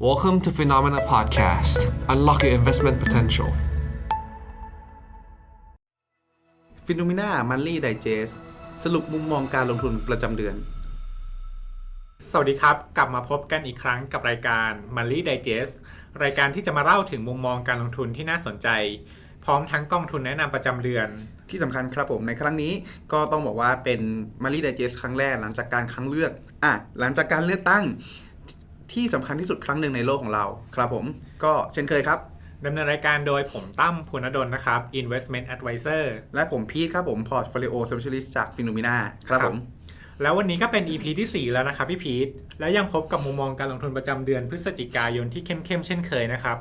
Welcome to Phenomena Podcast. Unlock your investment potential. ฟิโนมิน่ามันลี่ไดเจสสรุปมุมมองการลงทุนประจำเดือน สวัสดีครับ กลับมาพบกันอีกครั้งกับรายการ Money Digest รายการที่จะมาเล่าถึงมุมมองการลงทุนที่น่าสนใจ พร้อมทั้งกองทุนแนะนำประจำเดือน ที่สำคัญครับผมในครั้งนี้ก็ต้องบอกว่าเป็นมารีไดเจสครั้งแรกหลังจากการครั้งเลือกอะหลังจากการเลือกตั้ง ที่สำคัญที่สุดครั้งหนึ่งในโลกของเราครับผมก็เช่นเคยครับดำเนินรายการโดยผมตั้มภูนดลนะครับ Investment Advisor และผมพีทครับผมพอร์ตโฟลิโอสเปเชียลิสต์จากฟิโนมิน่าครับผม แล้ววันนี้ก็เป็น EP ที่ 4 แล้วนะครับพี่พีทและยังพบกับมุมมองการลงทุนประจำเดือนพฤศจิกายนที่เข้มๆเช่นเคยนะครับ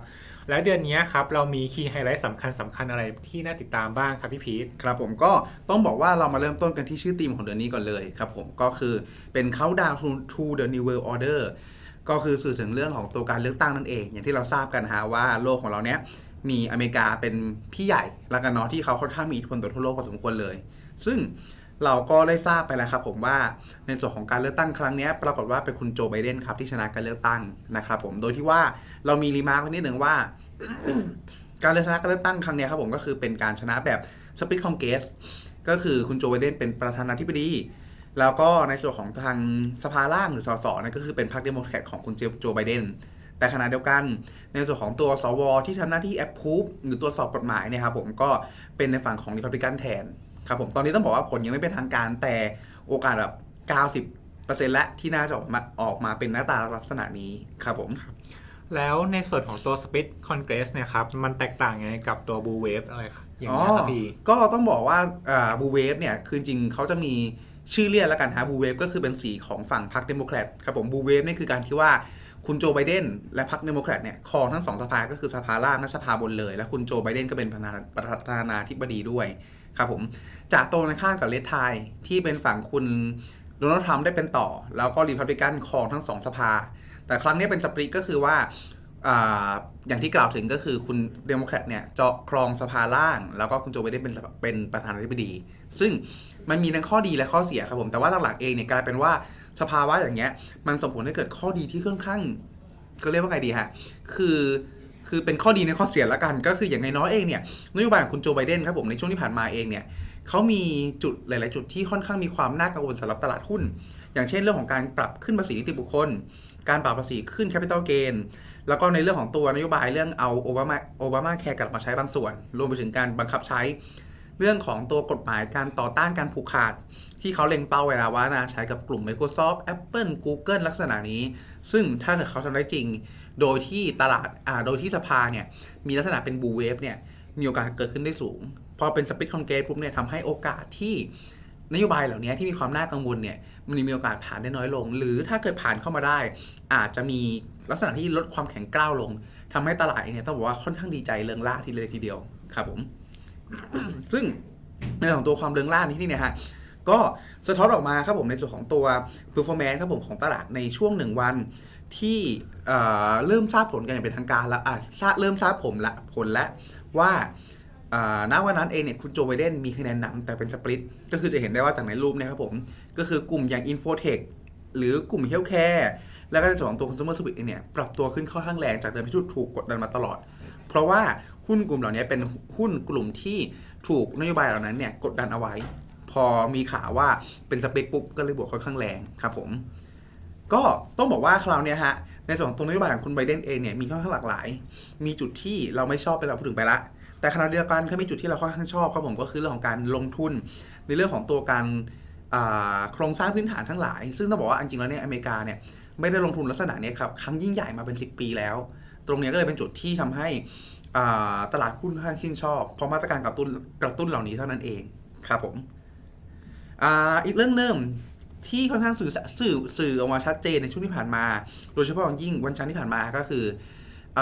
และเดือนนี้ครับเรามีคีย์ไฮไลท์สำคัญสำคัญอะไรที่น่าติดตามบ้างครับพี่พีทครับผมก็ต้องบอกว่าเรามาเริ่มต้นกันที่ชื่อธีมของเดือนนี้ก่อนเลยครับผมก็คือเป็นเขาดาว to the new world order ก็คือสื่อถึงเรื่องของตัวการเลือกตั้งนั่นเอง อย่างที่เราทราบกันฮะว่าโลกของเราเนี้ยมีอเมริกาเป็นพี่ใหญ่แล้วกันเนาะที่เขาค่อนข้างมีอิทธิพลต่อทั่วโลกพอสมควรเลย ซึ่งเราก็ได้ทราบไปแล้วครับผมว่าในส่วนของการเลือกตั้งครั้งเนี้ยปรากฏว่าเป็นคุณโจไบเดนครับที่ชนะการเลือกตั้งนะครับผมโดยที่ว่าเรามีรีมาร์กนิดหนึ่งว่า การเลือกชนะการเลือกตั้งครั้งเนี้ยครับผมก็คือเป็นการชนะแบบสปิ t คอนเกสก็คือคุณโจไบเดนเป็นประธานาธิบดี แล้วก็ในส่วนของทางสภาล่างหรือสสนั่นก็คือเป็นพรรคเดโมแครตของคุณโจไบเดนแต่ขณะเดียวกันในส่วนของตัวสวที่ทำหน้าที่แอปพูฟหรือตรวสอบกฎหมายเนี่ยครับผมก็เป็นในฝั่งของริพับลิกันแทนครับผมตอนนี้ต้องบอกว่าผลยังไม่เป็นทางการแต่โอกาสแบบ 90%และที่น่าจะออกมาออกมาเป็นหน้าตาลักษณะนี้ครับผมแล้วในส่วนของตัว Split Congress เนี่ยครับมันแตกต่างยังไงกับตัว Blue Wave อะไรครับอย่างนี้ยครับพี่ก็ต้องบอกว่าบูเวฟเนี่ยคือจริงเขาจะมี ชื่อเรียกแล้วกันฮะบูเวฟก็คือเป็นสีของฝั่งพรรคเดโมแครตครับผมบูเวฟนี่คือการที่ว่าคุณโจไบเดนและพรรคเดโมแครตเนี่ยครองทั้งสองสภาก็คือสภาล่างและสภาบนเลย และคุณโจไบเดนก็เป็นประธานาประธานาธิบดีด้วยครับผมจากตรงข้างกับเลดไทยที่เป็นฝั่งคุณโดนัลด์ทรัมป์ได้เป็นต่อ แล้วก็รีพับลิกันครองทั้งสองสภา แต่ครั้งนี้เป็นสปริตก็คือว่าอย่างที่กล่าวถึงก็คือคุณเดโมแครตเนี่ยเจาะครองสภาล่าง แล้วก็คุณโจไบเดนเป็นเป็นประธานาธิบดี ซึ่ง มันมีทั้งข้อดีและข้อเสียครับผมแต่ว่าหลักๆเองเนี่ยกลายเป็นว่าสภาวะอย่างเงี้ยมันส่งผลให้เกิดข้อดีที่ค่อนข้างก็เรียกว่าไงดีฮะคือคือเป็นข้อดีในข้อเสียละกัน ก็คืออย่างน้อยเองเนี่ยนโยบายของคุณโจไบเดนครับผมในช่วงที่ผ่านมาเองเนี่ยเขามีจุดหลาย ๆ จุดที่ค่อนข้างมีความน่ากังวลสำหรับตลาดหุ้น อย่างเช่นเรื่องของการปรับขึ้นภาษีนิติบุคคล การปรับภาษีขึ้นแคปิตอลเกนแล้วก็ในเรื่องของตัวนโยบายเรื่องเอาโอบามาโอบามาแคร์กลับมาใช้บางส่วน รวมไปถึงการบังคับใช้ เรื่องของตัวกฎหมายการต่อต้านการผูกขาด ที่เขาเล็งเป้าไว้แล้วว่านะใช้กับกลุ่ม Microsoft Apple Google ลักษณะนี้ ซึ่งถ้าเกิดเขาทำได้จริง โดยที่ตลาดอ่าโดยที่สภาเนี่ยมีลักษณะเป็นบูเวฟเนี่ยมีโอกาสเกิดขึ้นได้สูง พอเป็นสปิ t คอนเกตปุ๊บเนี่ยทำให้โอกาสที่นโยบายเหล่านี้ที่มีความน่ากังวลเนี่ยมันมีโอกาสผ่านได้น้อยลง หรือถ้าเกิดผ่านเข้ามาได้ อาจจะมีลักษณะที่ลดความแข็งกร้าวลงทำให้ตลาดเนี่ยต้องบอกว่าค่อนข้างดีใจเริงล่าทีเลยทีเดียวครับผม ซึ่งในส่วนของตัวความเริงล่านี้เนี่ยฮะก็สะท้อนออกมาครับผมในส่วนของตัว performance ครับผมของตลาดในช่วงหนึ่งวันที่เเริ่มทราบผลกันอย่างเป็นทางการแล้วอะทราบเริ่มทราบผมละผลแล้วว่าณวันนั้นเองเนี่ยคุณโจไบเดนมีคะแนนนำแต่เป็นสปริตก็คือจะเห็นได้ว่าจากในรูปเนี่ยครับผม ก็คือกลุ่มอย่าง Infotech หรือกลุ่ม Healthcare แล้วก็ในส่วนของตัว Consumer Service เองเนี่ยปรับตัวขึ้นค่อนข้างแรงจากเดิมที่ถูกกดดันมาตลอด เพราะว่า หุ้นกลุ่มเหล่านี้เป็นหุ้นกลุ่มที่ถูกนโยบายเหล่านั้นเนี่ยกดดันเอาไว้ พอมีข่าวว่าเป็นสเปซปุ๊บก็เลยบวกค่อนข้างแรงครับผม ก็ต้องบอกว่าคราวนี้ฮะในส่วนของตัวนโยบายของคุณไบเดนเองเนี่ยมีค่อนข้างหลากหลาย มีจุดที่เราไม่ชอบไปเราพูดถึงไปละแต่ขณะเดียวกันก็มีจุดที่เราค่อนข้างชอบครับผมก็คือเรื่องของการลงทุน ในเรื่องของตัวการโครงสร้างพื้นฐานทั้งหลาย ซึ่งต้องบอกว่าอันจริงแล้วเนี่ยอเมริกาเนี่ยไม่ได้ลงทุนลักษณะนี้ครับครั้งยิ่งใหญ่มาเป็น 10 ปีแล้ว ตรงนี้ก็เลยเป็นจุดที่ทำให้ ตลาดหุ้นค่อนข้างชื่นชอบเพราะมาตรการกระตุ้นกระตุ้นเหล่านี้เท่านั้นเองครับผมออีกเรื่องหนึ่งที่ค่อนข้างสื่อสื่อสื่อออกมาชัดเจนในช่วงที่ผ่านมา โดยเฉพาะยิ่งวันจันทร์ที่ผ่านมาก็คืออ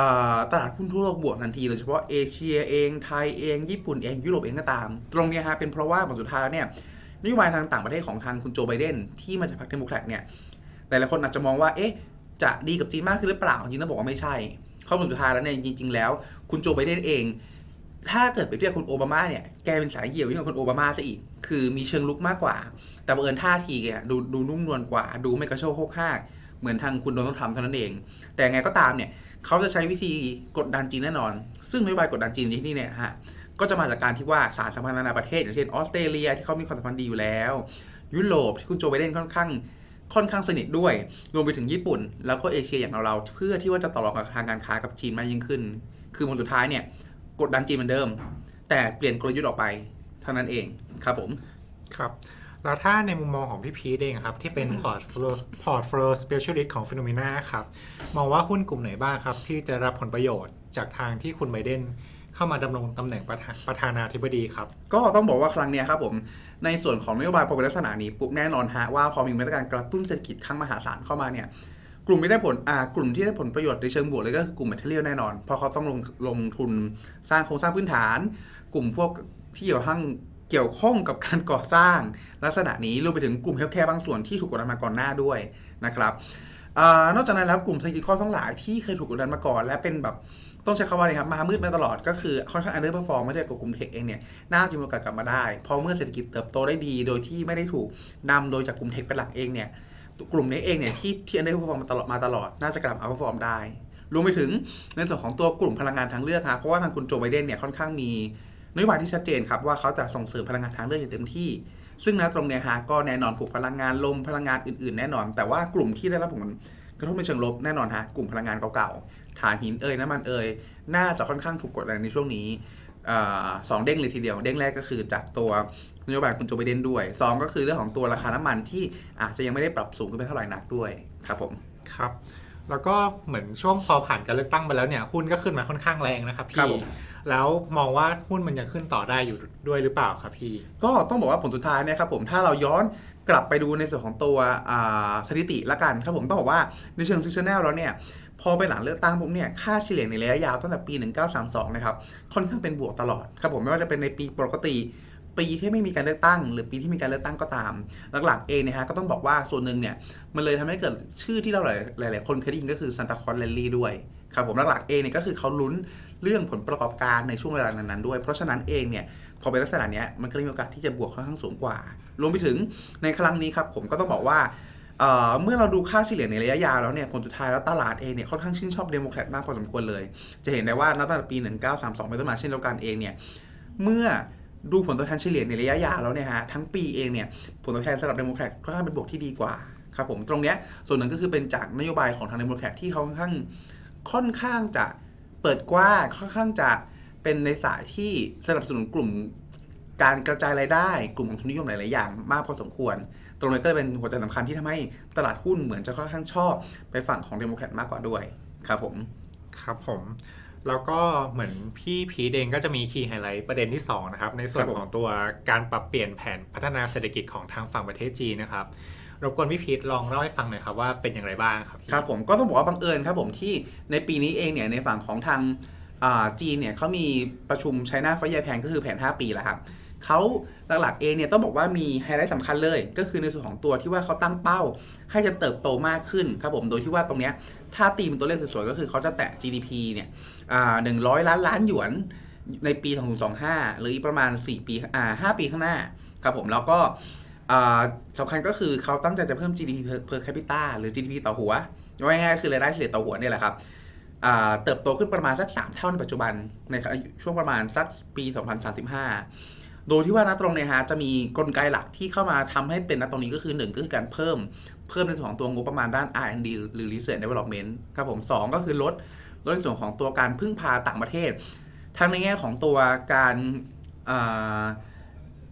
ตลาดหุ้นทั่วโลกบวกทันทีโดยเฉพาะเอเชียเองไทยเอง ญี่ปุ่นเองยุโรปเองก็ตาม ตรงนี้ฮะเป็นเพราะว่าผลสุดท้ายเนี่ยนโยบายทางต่างประเทศของทางคุณโจไบเดนที่มาจากพรรคเดโมแครตเนี่ยหลายๆคนอาจจะมองว่าเอ๊ะจะดีกับจีนมากขึ้นหรือเปล่าจริงต้องบอกว่าไม่ใช่ ข้อมูลสุดท้ายแล้วเนี่ยจริง ๆ แล้ว คุณโจไบเดนเอง ถ้าเกิดไปเทียบคุณโอบามาเนี่ยแกเป็นสายเหี่ยวยิ่งกว่าคุณโอบามาซะอีก คือมีเชิงลุกมากกว่า แต่บังเอิญท่าทีแกดูดูนุ่มนวลกว่า ดูไม่กระโชกโคกหากเหมือนทางคุณโดนัลด์ทรัมป์เท่านั้นเอง แต่ไงก็ตามเนี่ยเขาจะใช้วิธีกดดันจีนแน่นอน ซึ่งนโยบายกดดันจีนในที่นี่เนี่ยฮะก็จะมาจากการที่ว่าสารสัมพันธ์นานาประเทศ อย่างเช่นออสเตรเลียที่เขามีความสัมพันธ์ดีอยู่แล้ว ยุโรปที่คุณโจไบเดนค่อนข้าง ค่อนข้างสนิทด้วย รวมไปถึงญี่ปุ่น แล้วก็เอเชียอย่างเราๆเพื่อที่ว่าจะต่อรองกับทางการค้ากับจีนมากยิ่งขึ้น คือผลสุดท้ายเนี่ยกดดันจีนเหมือนเดิม แต่เปลี่ยนกลยุทธ์ออกไปเท่านั้นเองครับผมครับแล้วถ้าในมุมมองของพี่พีทเองครับ ที่เป็นพอร์ตโฟลพอร์ตโฟล specialist ของฟิโนเมนาครับ มองว่าหุ้นกลุ่มไหนบ้างครับ ที่จะรับผลประโยชน์จากทางที่คุณไบเดน เข้ามาดำรงตำแหน่งประธานประธานาธิบดีครับ ก็ต้องบอกว่าครั้งนี้ครับผมในส่วนของนโยบายพอเป็นลักษณะนี้ปุ๊บแน่นอนฮะว่าพอมีมาตรการกระตุ้นเศรษฐกิจครั้งมหาศาลเข้ามาเนี่ยกลุ่มที่ได้ผลอ่ากลุ่มที่ได้ผลประโยชน์ในเชิงบวกเลยก็คือกลุ่มแมทเทียลแน่นอนเพราะเขาต้องลงลงทุนสร้างโครงสร้างพื้นฐาน กลุ่มพวกที่เกี่ยวข้องเกี่ยวข้องกับการก่อสร้างลักษณะนี้รวมไปถึงกลุ่มเฮลท์แคร์บางส่วนที่ถูกกดดันมาก่อนหน้าด้วยนะครับอนอกจากนั้นแล้วกลุ่มเทคนิคทั้งหลายที่เคยถูกกดดันมาก่อน และเป็นแบบ ต้องใช้คำว่าอะไรครับ มามืดมาตลอดก็คือค่อนข้างอันเดอร์เพอร์ฟอร์มไม่ได้กับกลุ่มเทคเองเนี่ยน่าจะมีโอกาสกลับมาได้เพราะเมื่อเศรษฐกิจเติบโตได้ดี โดยที่ไม่ได้ถูกนำโดยจากกลุ่มเทคเป็นหลักเองเนี่ยกลุ่มนี้เองเนี่ยที่ที่อันได้พอร์มมาตลอดมาตลอดน่าจะกลับมาพอร์มได้รวมไปถึงในส่วนของตัวกลุ่มพลังงานทางเลือกครับเพราะว่าทางคุณโจไบเดนเนี่ยค่อนข้างมีนโยบายที่ชัดเจนครับว่าเขาจะส่งเสริมพลังงานทางเลือกอย่างเต็มที่ ซึ่งนะตรงเนี้ยฮะก็แน่นอนผูกพลังงานลมพลังงานอื่นๆ แน่นอน แต่ว่ากลุ่มที่ได้รับผลกระทบในเชิงลบแน่นอนฮะกลุ่มพลังงานเก่าๆ ถ่านหินเอ่ยน้ำมันเอ่ยน่าจะค่อนข้างถูกกดดันในช่วงนี้อาสองเด้งเลยทีเดียว เด้งแรกก็คือจากตัวนโยบายคุณโจไบเดนด้วยสองก็คือเรื่องของตัวราคาน้ำมันที่อาจจะยังไม่ได้ปรับสูงขึ้นไปเท่าไหร่นักด้วยครับผมครับแล้วก็เหมือนช่วงพอผ่านการเลือกตั้งไปแล้วเนี่ยหุ้นก็ขึ้นมาค่อนข้างแรงนะครับครับพี่ผมแล้วมองว่าหุ้นมันยังขึ้นต่อได้อยู่ด้วยหรือเปล่าครับพี่ ก็ต้องบอกว่าผลสุดท้ายเนี่ยครับผมถ้าเราย้อนกลับไปดูในส่วนของตัวอ่าสถิติละกันครับผมต้องบอกว่าในเชิงซิชแนลแล้วเนี่ย พอไปหลังเลือกตั้งปุ๊บเนี่ยค่าเฉลี่ยในระยะยาวตั้งแต่ปี 1932 นะครับค่อนข้างเป็นบวกตลอดครับผมไม่ว่าจะเป็นในปีปกติปีที่ไม่มีการเลือกตั้ง หรือปีที่มีการเลือกตั้งก็ตาม หลักๆเองนี่ยฮะก็ต้องบอกว่าส่วนหนึ่งเนี่ยมันเลยทำให้เกิดชื่อที่เราหลาย ๆ คนเคยได้ยินก็คือซันตาคอนแลนลี่ด้วยครับผมหลักๆเองเนี่ยก็คือเขาลุ้นเรื่องผลประกอบการในช่วงเวลานั้นๆด้วย เพราะฉะนั้นเองเนี่ยพอเป็นลักษณะเนี้ยมันก็มีโอกาสที่จะบวกค่อนข้างสูงกว่า รวมไปถึงในครั้งนี้ครับผมก็ต้องบอกว่า เมื่อเราดูค่าเฉลี่ยในระยะยาวแล้วเนี่ยผลสุดท้ายแล้วตลาดเองเนี่ยค่อนข้างชื่นชอบเดโมแครตมากพอสมควรเลย จะเห็นได้ว่านับตั้งแต่ปี 1932เป็นต้นมาเช่นเดียวกันเองเนี่ยเมื่อดูผลตอบแทนเฉลี่ยในระยะยาวแล้วเนี่ยฮะทั้งปีเองเนี่ยผลตอบแทนสำหรับเดโมแครตค่อนข้างเป็นบวกที่ดีกว่าครับผมตรงเนี้ยส่วนหนึ่งก็คือเป็นจากนโยบายของทางเดโมแครตที่เขาค่อนข้างค่อนข้างจะเปิดกว้างค่อนข้างจะเป็นในสายที่สนับสนุนกลุ่ม การกระจายรายได้กลุ่มของทุนนิยมหลาย ๆ อย่างมากพอสมควร ตรงนี้ก็เลยเป็นหัวใจสำคัญที่ทำให้ตลาดหุ้นเหมือนจะค่อนข้างชอบไปฝั่งของเดโมแครตมากกว่าด้วยครับผมครับผมแล้วก็เหมือนพี่พีทเองก็จะมีคีย์ไฮไลท์ประเด็นที่ 2 นะครับ ในส่วนครับผมของตัวการปรับเปลี่ยนแผนพัฒนาเศรษฐกิจของทางฝั่งประเทศจีนนะครับรบกวนพี่พีทลองเล่าให้ฟังหน่อยครับว่าเป็นอย่างไรบ้างครับพี่ครับผมก็ต้องบอกว่าบังเอิญครับผมที่ในปีนี้เองเนี่ยในฝั่งของทางอ่าจีนเนี่ยเขามีประชุมไชน่าไฟยแผนก็คือแผน 5 ปีแล้วครับ เขาหลักๆเองเนี่ยต้องบอกว่ามีไฮไลท์สำคัญเลย ก็คือในส่วนของตัวที่ว่าเขาตั้งเป้า ให้จะเติบโตมากขึ้นครับผมโดยที่ว่าตรงเนี้ยถ้าตีเป็นตัวเลขสวยๆก็คือเขาจะแตะ GDP เนี่ยหนึ่งร้อยล้านล้านหยวนในปี 2025 หรืออีกประมาณ 4 ปีอ่า5ปีข้างหน้าครับผมแล้วก็สำคัญก็คือเขาตั้งใจจะเพิ่ม GDP per, capita หรือ GDP ต่อหัวง่ายๆคือรายได้เฉลี่ยต่อหัวเนี่ยแหละครับเติบโตขึ้นประมาณสัก 3 เท่าในปัจจุบันในช่วงประมาณสักปี 2035 โดยที่ว่านะตรงเนี่ยฮะจะมีกลไกหลักที่เข้ามาทำให้เป็นนะตรงนี้ก็คือหนึ่งก็คือการเพิ่มเพิ่มในส่วนของตัวงบประมาณด้าน R&D หรือ Research and Development ครับผมสองก็คือลดลดในส่วนของตัวการพึ่งพาต่างประเทศ ทั้งในแง่ของตัวการ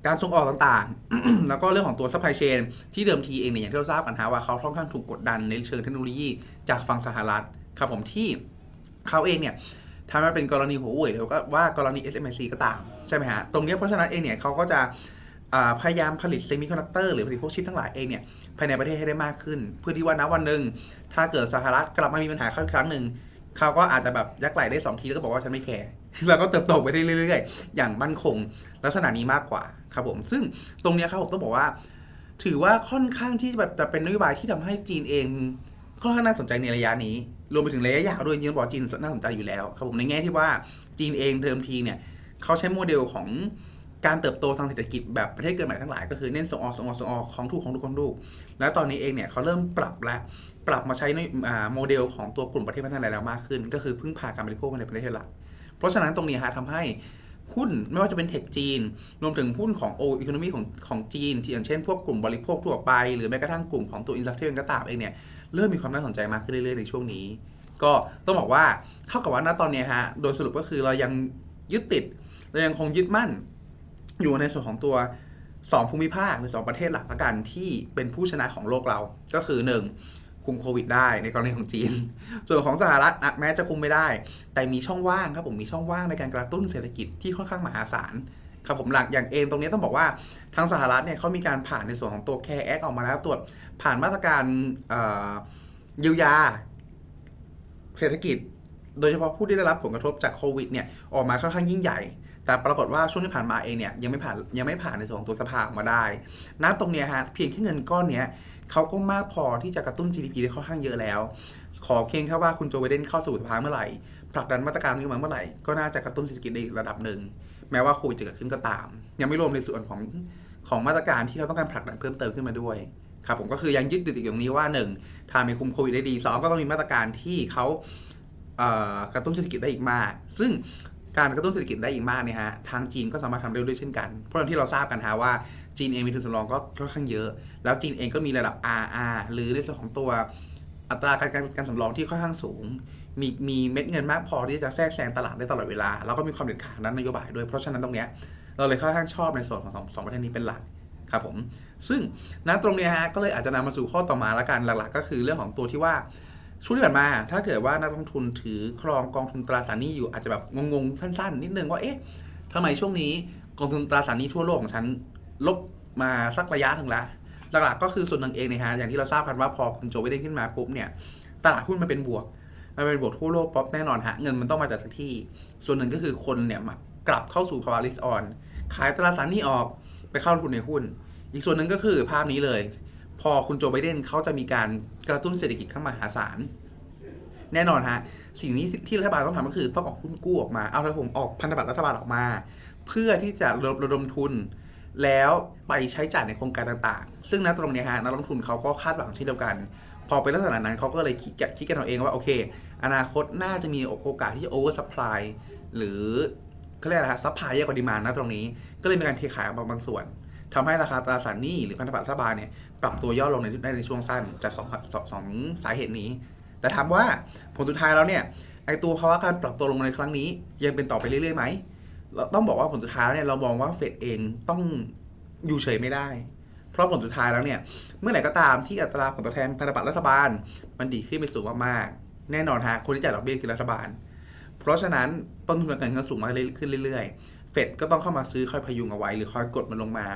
การส่งออกต่างๆ แล้วก็เรื่องของตัว supply chain ที่เดิมทีเองเนี่ยอย่างที่เราทราบกันฮะว่าเขาค่อนข้างถูกกดดันในเชิงเทคโนโลยีจากฝั่งสหรัฐครับผมที่เขาเองเนี่ย ถ้ามันเป็นกรณีหัวเว่ยหรือว่าว่ากรณี SMIC ก็ตาม ใช่ไหมฮะ ตรงนี้เพราะฉะนั้นเองเนี่ยเขาก็จะพยายามผลิตเซมิคอนดักเตอร์หรือผลิตพวกชิปทั้งหลายเองเนี่ยภายในประเทศให้ได้มากขึ้น เพื่อที่ว่าณวันหนึ่งถ้าเกิดสหรัฐกลับมามีปัญหาครั้งหนึ่งเขาก็อาจจะแบบยักไหลได้สองทีแล้วก็บอกว่าฉันไม่แคร์แล้วก็เติบโตไปได้เรื่อยๆ อย่างมั่นคงลักษณะนี้มากกว่าครับผม ซึ่งตรงนี้ครับผมต้องบอกว่า ถือว่าค่อนข้างที่แบบจะเป็นนโยบายที่ทำให้จีนเอง ค่อนข้างน่าสนใจในระยะนี้ รวมไปถึงระยะยาวด้วยจริงๆบอกจีนน่าสนใจอยู่แล้วครับผมในแง่ที่ว่าจีนเองเดิมทีเนี่ยเขาใช้โมเดลของการเติบโตทางเศรษฐกิจแบบประเทศเกิดใหม่ทั้งหลายก็คือเน้นส่งออกส่งออกส่งออกของถูกของถูกของถูกแล้วตอนนี้เองเนี่ยเขาเริ่มปรับและปรับมาใช้ในโมเดลของตัวกลุ่มประเทศพัฒนาแล้วมากขึ้น ก็คือพึ่งพาการบริโภคในประเทศหลัก เพราะฉะนั้นตรงนี้ฮะทำให้หุ้นไม่ว่าจะเป็นเทคจีน รวมถึงหุ้นของโออีโคโนมีของของจีนที่อย่างเช่นพวกกลุ่มบริโภคทั่วไป หรือแม้กระทั่งกลุ่มของตัวอินดัสเทรียลก็ตามเองเนี่ย เริ่มมีความน่าสนใจมากขึ้นเรื่อยๆในช่วงนี้ ก็ต้องบอกว่าเท่ากับว่าณตอนนี้ฮะโดยสรุปก็คือเรายังยึดติดเรายังคงยึดมั่น อยู่ในส่วนของตัว 2 ภูมิภาคหรือ2ประเทศหลักละกันที่เป็นผู้ชนะของโลกเราก็คือ 1 คุมโควิดได้ในกรณีของจีน ส่วนของสหรัฐแม้จะคุมไม่ได้ แต่มีช่องว่างครับผมมีช่องว่างในการกระตุ้นเศรษฐกิจที่ค่อนข้างมหาศาล ครับผมหลักอย่างเองตรงนี้ต้องบอกว่าทางสหรัฐเนี่ยเขามีการผ่านในส่วนของตัว Care Act ออกมาแล้วตรวจผ่านมาตรการเยียวยา เศรษฐกิจ โดยเฉพาะผู้ที่ได้รับผลกระทบจากโควิดเนี่ยออกมาค่อนข้างยิ่งใหญ่ แต่ปรากฏว่าช่วงที่ผ่านมาเองเนี่ยยังไม่ผ่านยังไม่ผ่านในส่วนของตัวสภาออกมาได้ณตรงเนี้ยฮะเพียงแค่เงินก้อนเนี้ยเขาก็มากพอที่จะกระตุ้น GDP ได้ค่อนข้างเยอะแล้ว ขอเพียงแค่ว่าคุณโจไบเดนเข้าสู่สภาเมื่อไหร่ผลักดันมาตรการนี้มาเมื่อไหร่ก็น่าจะกระตุ้นเศรษฐกิจได้อีกระดับหนึ่ง แม้ว่าโควิดจะเกิดขึ้นก็ตาม ยังไม่รวมในส่วนของของมาตรการที่เขาต้องการผลักดันเพิ่มเติมขึ้นมาด้วยครับผมก็คือยังยึดติดอยู่ตรงนี้ว่าหนึ่งทางมีคุมโควิดได้ดีสองก็ต้องมีมาตรการที่เขาเกระตุ้นเศรษฐกิจได้อีกมาก ซึ่งการกระตุ้นเศรษฐกิจได้อีกมากเนี่ยฮะทางจีนก็สามารถทำได้ด้วยเช่นกัน เพราะที่เราทราบกันฮะว่าจีนเองมีทุนสำรองก็ค่อนข้างเยอะ แล้วจีนเองก็มีระดับ RR หรือในส่วนของตัวอัตราการการการสำรองที่ค่อนข้างสูง มีมีเม็ดเงินมากพอที่จะแทรกแซงตลาดได้ตลอดเวลา แล้วก็มีความเด็ดขาดด้านนโยบายด้วย เพราะฉะนั้นตรงเนี้ยเราเลยค่อนข้างชอบในส่วนของสองสองประเทศนี้เป็นหลักครับผมซึ่งณตรงนี้ฮะก็เลยอาจจะนำมาสู่ข้อต่อมาละกันหลักๆ ก็คือเรื่องของตัวที่ว่าช่วงที่ผ่านมา ถ้าเกิดว่านักลงทุนถือครองกองทุนตราสารหนี้อยู่อาจจะแบบงงๆสั้นๆ นิดนึงว่าเอ๊ะทำไมช่วงนี้กองทุนตราสารหนี้ทั่วโลกของฉันลบมาสักระยะหนึ่งละหลักๆก็คือส่วนหนึ่งเองนยฮะอย่างที่เราทราบกันว่าพอคุณโจไบเดนขึ้นมาปุ๊บเนี่ยตลาดหุ้นมันเป็นบวก มันเป็นบวกทั่วโลกป๊อปแน่นอนฮะ เงินมันต้องมาจากที่ ส่วนหนึ่งก็คือคนเนี่ยมากลับเข้าสู่ภาวะ risk on ขายตราสารหนี้ออกไปเข้าลงทุนในหุ้น อีกส่วนหนึ่งก็คือภาพนี้เลย พอคุณโจไบเดนเขาจะมีการกระตุ้นเศรษฐกิจเข้ามาหาศาลแน่นอนฮะ สิ่งนี้ที่รัฐบาลต้องทำก็คือต้องออกหุ้นกู้ออกมา เอาละผมออกพันธบัตรรัฐบาลออกมา เพื่อที่จะระดมทุน แล้วไปใช้จ่ายในโครงการต่างๆ ซึ่งณตรงนี้ฮะนักลงทุนเขาก็คาดหวังเช่นเดียวกัน พอเป็นลักษณะนั้นเขาก็เลยคิดคิดกันเอาเองว่าโอเค อนาคตน่าจะมีโอกาสที่จะโอเวอร์ซัพพลายหรือเขาเรียกอะไรฮะซัพพลายเยอะกว่าดีมานนะตรงนี้ ก็เลยมีการเทขายออกมาบางส่วนทำให้ราคาตราสารหนี้หรือพันธบัตรรัฐบาลเนี่ยปรับตัวย่อลงในได้ในช่วงสั้นจากสองสองสองสาเหตุนี้ แต่ถามว่าผลสุดท้ายแล้วเนี่ยไอตัวภาวะการปรับตัวลงในครั้งนี้ ยังเป็นต่อไปเรื่อยๆไหมเราต้องบอกว่าผลสุดท้ายเนี่ยเรามองว่าเฟดเองต้องอยู่เฉยไม่ได้ เพราะผลสุดท้ายแล้วเนี่ยเมื่อไหร่ก็ตามที่อัตราผลตอบแทนพันธบัตรรัฐบาล มันดีขึ้นไปสูงมากๆ แน่นอนฮะคนที่จ่ายดอกเบี้ยคือรัฐบาล เพราะฉะนั้นต้นทุนการเงินก็สูงมากขึ้นเรื่อยๆ เฟดก็ต้องเข้ามาซื้อคอยพยุงเอาไว้ หรือคอยกดมันลงมา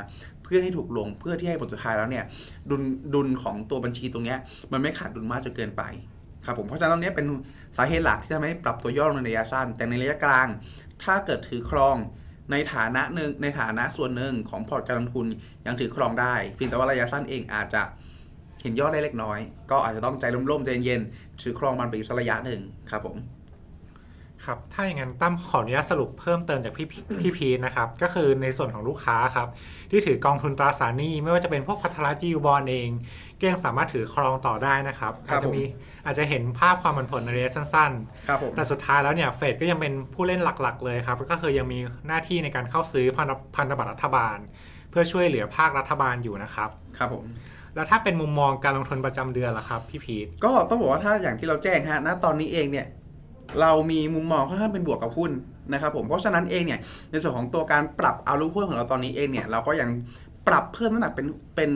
เพื่อให้ถูกลงเพื่อที่ให้ผลสุดท้ายแล้วเนี่ยดุลดุลของตัวบัญชีตรงเนี้ยมันไม่ขาดดุลมากจนเกินไปครับผมเพราะฉะนั้นตรงนี้เป็นสาเหตุหลักที่ทำให้ปรับตัวย่อลงในระยะสั้น แต่ในระยะกลาง ถ้าเกิดถือครองในฐานะหนึ่งในฐานะส่วนหนึ่งของพอร์ตการลงทุนยังถือครองได้เพียงแต่ว่าระยะสั้นเองอาจจะ เห็นยอดได้เล็กน้อย ก็อาจจะต้องใจร่มๆใจเย็นๆถือครองมันไปอีกสักระยะหนึ่งครับผมครับถ้าอย่างนั้นตั้มขออนุญาตสรุปเพิ่มเติมจากพี่พี่พีทนะครับ ก็คือในส่วนของลูกค้าครับ ที่ถือกองทุนตราสารหนี้ไม่ว่าจะเป็นพวกพัทราจิวบอลเองก็ยังสามารถถือครองต่อได้นะครับครับอาจจะมีอาจจะเห็นภาพความผันผวนในระยะสั้นครับผมๆแต่สุดท้ายแล้วเนี่ยเฟดก็ยังเป็นผู้เล่นหลักๆ เลยครับ ก็คือยังมีหน้าที่ในการเข้าซื้อพันธพันธบัตรรัฐบาล เพื่อช่วยเหลือภาครัฐบาลอยู่นะครับครับผม แล้วถ้าเป็นมุมมองการลงทุนประจำเดือนล่ะครับพี่พีทก็ต้องบอกว่าถ้าอย่างที่เราแจ้งฮะณตอนนี้เองเนี่ยเรามีมุมมองค่อนข้างเป็นบวกกับหุ้นนะครับผมเพราะฉะนั้นเองเนี่ยในส่วนของตัวการปรับเอาลุกหุ้นของเราตอนนี้เองเนี่ยเราก็ยังปรับเพิ่มน้ำหนักเป็นเป็น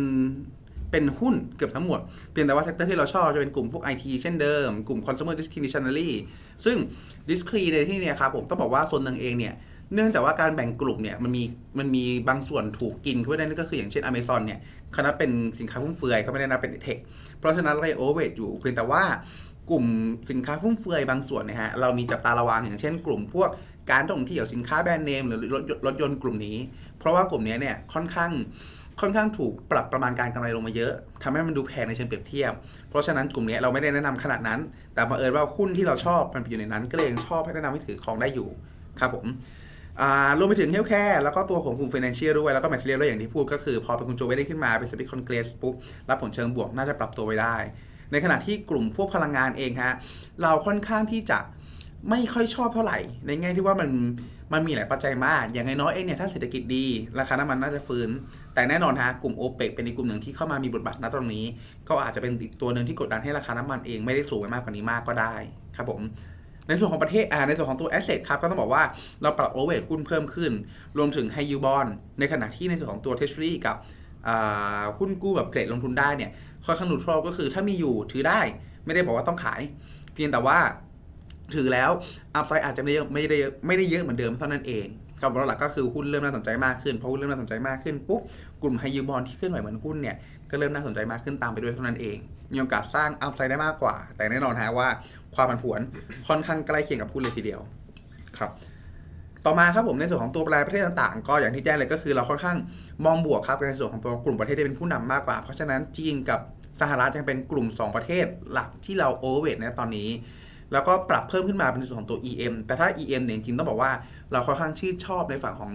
เป็นหุ้นเกือบทั้งหมด เพียงแต่ว่าเซกเตอร์ที่เราชอบจะเป็นกลุ่มพวก IT เช่นเดิม กลุ่ม consumer discretionary ซึ่ง discrete ในที่นี่ยครับผมต้องบอกว่าส่วนหนึ่งเองเนี่ยเนื่องจากว่าการแบ่งกลุ่มเนี่ยมันมีมันมีบางส่วนถูกกินเข้าไปได้นั่นก็คืออย่างเช่น Amazon เนี่ย คณะเป็นสินค้าฟุ่มเฟือยเขาไม่ได้นับเป็นเทค เพราะฉะนั้นเราก็โอเวทอยู่เพียงแต่ว่ากลุ่มสินค้าฟุ่มเฟือยบางส่วนเนี่ยฮะเรามีจับตาระวังอย่างเช่น กลุ่มพวกการท่องเที่ยวสินค้าแบรนด์เนมหรือรถยนต์รถยนต์กลุ่มนี้ เพราะว่ากลุ่มนี้เนี่ยค่อนข้างค่อนข้างถูกปรับประมาณการกำไรลงมาเยอะทำให้มันดูแพงในเชิงเปรียบเทียบ เพราะฉะนั้นกลุ่มนี้เราไม่ได้แนะนำขนาดนั้น แต่บังเอิญว่าหุ้นที่เราชอบมันอยู่ในนั้นก็เลยยังชอบให้แนะนำให้ถือของได้อยู่ครับผม รวมไปถึงเฮลท์แคร์แล้วก็ตัวของกลุ่ม Financial ด้วย แล้วก็ Material ด้วยอย่างที่พูดก็คือ พอเป็นคุณโจไบเดนขึ้นมา เป็นสปิคอนเกรสปุ๊บ รับผลเชิงบวกน่าจะปรับตัวไว้ได้ ในขณะที่กลุ่มพวกพลังงานเองฮะเราค่อนข้างที่จะไม่ค่อยชอบเท่าไหร่ ในแง่ที่ว่ามันมันมีหลายปัจจัยมาก อย่างน้อยเองเนี่ยถ้าเศรษฐกิจดี ราคาน้ำมันน่าจะฟื้น แต่แน่นอนฮะกลุ่มโอเปกเป็นอีกกลุ่มหนึ่งที่เข้ามามีบทบาทณตรงนี้ ก็อาจจะเป็นอีกตัวหนึ่งที่กดดันให้ราคาน้ำมันเองไม่ได้สูงไปมากกว่านี้มากก็ได้ครับผม ในส่วนของประเทศในส่วนของตัว asset ครับก็ต้องบอกว่าเราปรับ overweight หุ้นเพิ่มขึ้น รวมถึง high yield bond ในขณะที่ในส่วนของตัว treasury กับหุ้นกู้แบบเกรดลงทุนได้เนี่ยค่อนข้าง neutral ก็คือถ้ามีอยู่ถือได้ไม่ได้บอกว่าต้องขาย เพียงแต่ว่าถือแล้ว upside อาจจะไม่ได้ไม่ได้ไม่ได้เยอะเหมือนเดิมเท่านั้นเองกับหลักก็คือหุ้นเริ่มน่าสนใจมากขึ้นพอหุ้นเริ่มน่าสนใจมากขึ้นปุ๊บกลุ่ม high yield bond ที่เคลื่อนไหวเหมือนหุ้นเนี่ยก็เริ่มน่าสนใจมากขึ้นตามไปด้วยเท่านั้นเอง มีโอกาสสร้าง upside ได้มากกว่า แต่แน่นอนฮะว่า ความผันผวนค่อนข้างใกล้เคียงกับหุ้นเลยทีเดียวครับต่อมาครับผมในส่วนของตัวแปรประเทศต่างๆ ก็อย่างที่แจ้งเลยก็คือเราค่อนข้างมองบวกครับในส่วนของตัวกลุ่มประเทศที่เป็นผู้นำมากกว่า เพราะฉะนั้นจีนกับสหรัฐยังเป็นกลุ่ม 2 ประเทศหลักที่เราโอเวอร์เวทในตอนนี้ แล้วก็ปรับเพิ่มขึ้นมาเป็นส่วนของตัว EM แต่ถ้า EM เนี่ยจริงๆต้องบอกว่าเราค่อนข้างชื่นชอบในฝั่งของ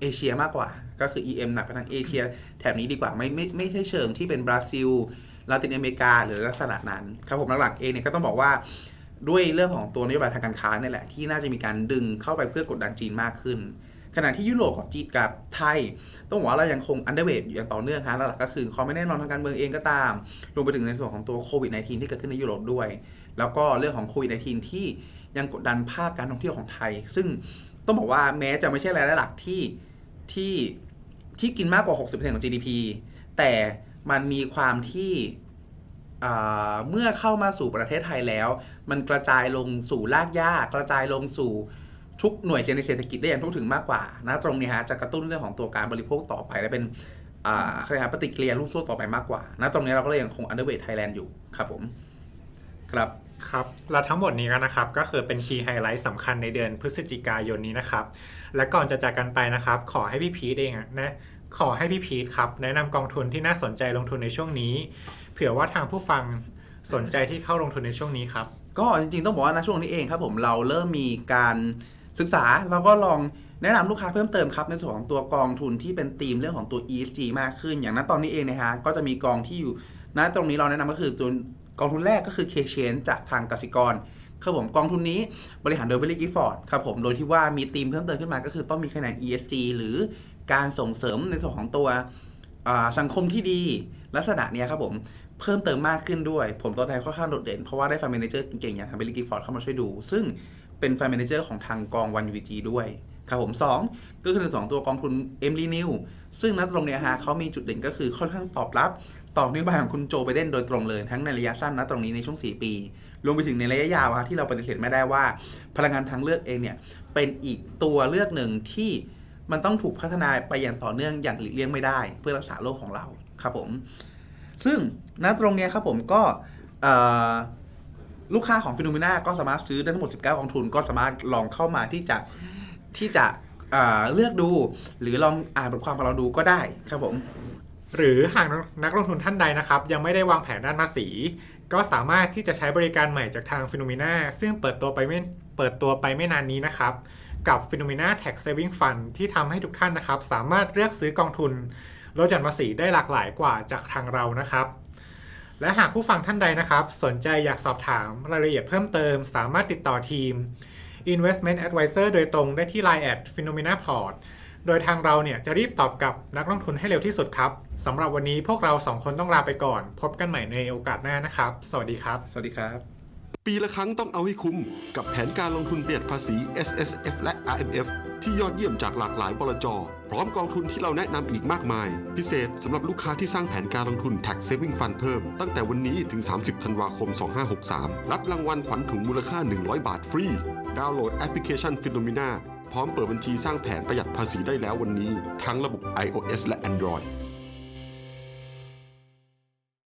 เอเชียมากกว่า ก็คือ EM หนักไปทางเอเชีย แถบนี้ดีกว่าไม่ไม่ไม่ใช่เชิงที่เป็นบราซิล ลาตินอเมริกาหรือลักษณะนั้นครับผมหลักๆเองเนี่ยก็ต้องบอกว่าด้วยเรื่องของตัวนโยบายทางการค้านี่แหละที่น่าจะมีการดึงเข้าไปเพื่อกดดันจีนมากขึ้น ขณะที่ยุโรปกับจีนกับไทย ต้องบอกว่าเรายังคงอันเดอร์เวทอยู่อย่างต่อเนื่องฮะแล้วหลักก็คือความไม่แน่นอนทางการเมืองเองก็ตามรวมไปถึงในส่วนของตัวโควิด -19 ที่เกิดขึ้นในยุโรปด้วย แล้วก็เรื่องของโควิด -19 ที่ยังกดดันภาคการท่องเที่ยวของไทย ซึ่งต้องบอกว่าแม้จะไม่ใช่รายได้หลักที่ที่ที่กินมากกว่า 60%ของ GDP แต่ มันมีความที่เมื่อเข้ามาสู่ประเทศไทยแล้ว มันกระจายลงสู่รากหญ้ากระจายลงสู่ทุกหน่วยเศรษฐกิจได้อย่างทั่วถึงมากกว่านะตรงนี้ฮะจะกระตุ้นเรื่องของตัวการบริโภคต่อไป และเป็นอ่าอะไรนะปฏิกิริยาลูกโซ่ต่อไปมากกว่านะตรงนี้เราก็เลยยังคงอันเดอร์เวทไทยแลนด์อยู่ครับผม ครับครับและทั้งหมดนี้ก็นนะครับ ก็คือเป็นคีย์ไฮไลท์สำคัญในเดือนพฤศจิกายนนี้นะครับ และก่อนจะจากกันไปนะครับ ขอให้พี่พีทเองนะ ขอให้พี่พีทครับ แนะนำกองทุนที่น่าสนใจลงทุนในช่วงนี้ เผื่อว่าทางผู้ฟังสนใจที่เข้าลงทุนในช่วงนี้ครับ ก็จริงๆต้องบอกว่านะช่วงนี้เองครับผมเราเริ่มมีการศึกษาเราก็ลองแนะนำลูกค้าเพิ่มเติมครับในส่วนของตัวกองทุนที่เป็นธีมเรื่องของตัว ESG มากขึ้น อย่างนั้นตอนนี้เองนะฮะก็จะมีกองที่อยู่ณตรงนี้เราแนะนำก็คือตัวกองทุนแรกก็คือ K c h a n จากทางกสิกรครับผมกองทุนนี้บริหารโดย Billy Gifford ครับผมโดยที่ว่ามีธีมเพิ่มเติมขึ้นมาก็คือต้องมีคะแนน ESG หรือ การส่งเสริมในส่วนของตัวสังคมที่ดีลักษณะเนี้ยครับผมเพิ่มเติมมากขึ้นด้วย ผมตัวแทนค่อนข้างโดดเด่น เพราะว่าได้ฟาร์มนเจอร์เก่งๆอย่างทางเบลลิกิฟอร์ดเข้ามาช่วยดู ซึ่งเป็นฟาร์มนเจอร์ของทางกองวันยูจีด้วยครับผม 2 ก็คือในสองตัวกองทุนเอมลีนิวซึ่งนัดตรงเนี้ยฮะเขามีจุดเด่นก็คือค่อนข้างตอบรับ ต่อนโยบายของคุณโจไบเด่นโดยตรงเลย ทั้งในระยะสั้นนะตรงนี้ในช่วง 4 ปี รวมไปถึงในระยะยาวที่เราปฏิเสธไม่ได้ว่า พลังงานทางเลือกเองเนี่ยเป็นอีกตัวเลือกหนึ่งที่ มันต้องถูกพัฒนาไปอย่างต่อเนื่องอย่างหลีกเลี่ยงไม่ได้ เพื่อรักษาโลกของเราครับผม ซึ่งณตรงนี้ครับผมก็ลูกค้าของฟิโนเมนาก็สามารถซื้อได้ทั้งหมด 19กองทุน ก็สามารถลองเข้ามาที่จะที่จะเเลือกดู หรือลองอ่านบทความของเราดูก็ได้ครับผม หรือหากนักลงทุนท่านใดนะครับ ยังไม่ได้วางแผนด้านภาษี ก็สามารถที่จะใช้บริการใหม่จากทางฟิโนเมนาซึ่งเปิดตัวไปไม่เปิดตัวไปไม่นานนี้นะครับ กับ p h e n o m e n a Tax Saving Fund ที่ทำให้ทุกท่านนะครับ สามารถเลือกซื้อกองทุนลดหย่อนภาษีได้หลากหลายกว่าจากทางเรานะครับ และหากผู้ฟังท่านใดนะครับ สนใจอยากสอบถามรายละเอียดเพิ่มเติม สามารถติดต่อทีม Investment Advisor โดยตรงได้ที่ Line at Phenomena Port โดยทางเราเนี่ยจะรีบตอบกับนักลงทุนให้เร็วที่สุดครับสำหรับวันนี้พวกเราสองคนต้องลาไปก่อน พบกันใหม่ในโอกาสหน้านะครับ สวัสดีครับ สวัสดีครับ ปีละครั้งต้องเอาให้คุ้ม กับแผนการลงทุนประหยัดภาษี S S F และ R M F ที่ยอดเยี่ยมจากหลากหลายบลจ พร้อมกองทุนที่เราแนะนำอีกมากมาย พิเศษสำหรับลูกค้าที่สร้างแผนการลงทุน Tax Saving Fund เพิ่ม ตั้งแต่วันนี้ถึง 30 ธันวาคม 2563 รับรางวัลขวัญถุงมูลค่า 100 บาทฟรี ดาวน์โหลดแอปพลิเคชัน Phenomena พร้อมเปิดบัญชีสร้างแผนประหยัดภาษีได้แล้ววันนี้ ทั้งระบบ iOS และ Android